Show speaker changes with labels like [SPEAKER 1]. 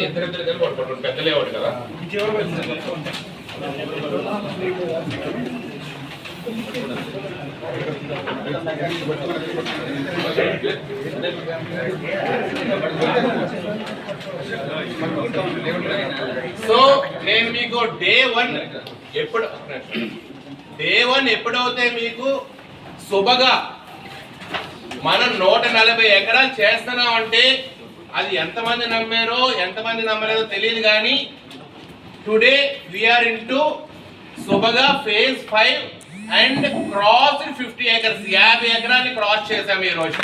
[SPEAKER 1] ఇద్దరిద్దరు ఇద్దరు పట్టుకోండి. పెద్దలే లేవాడు కదా? సో నేను మీకు డే వన్ ఎప్పుడు డే వన్ ఎప్పుడైతే మీకు శుభగా మనం నూట నలభై ఎకరాలు చేస్తున్నాం అంటే అది ఎంతమంది నమ్మారో ఎంతమంది నమ్మలేదో తెలియదు కానీ today we are into Shubhaga phase five and cross fifty acres యాభై ఎకరాన్ని క్రాస్ చేసాము ఈ రోజు.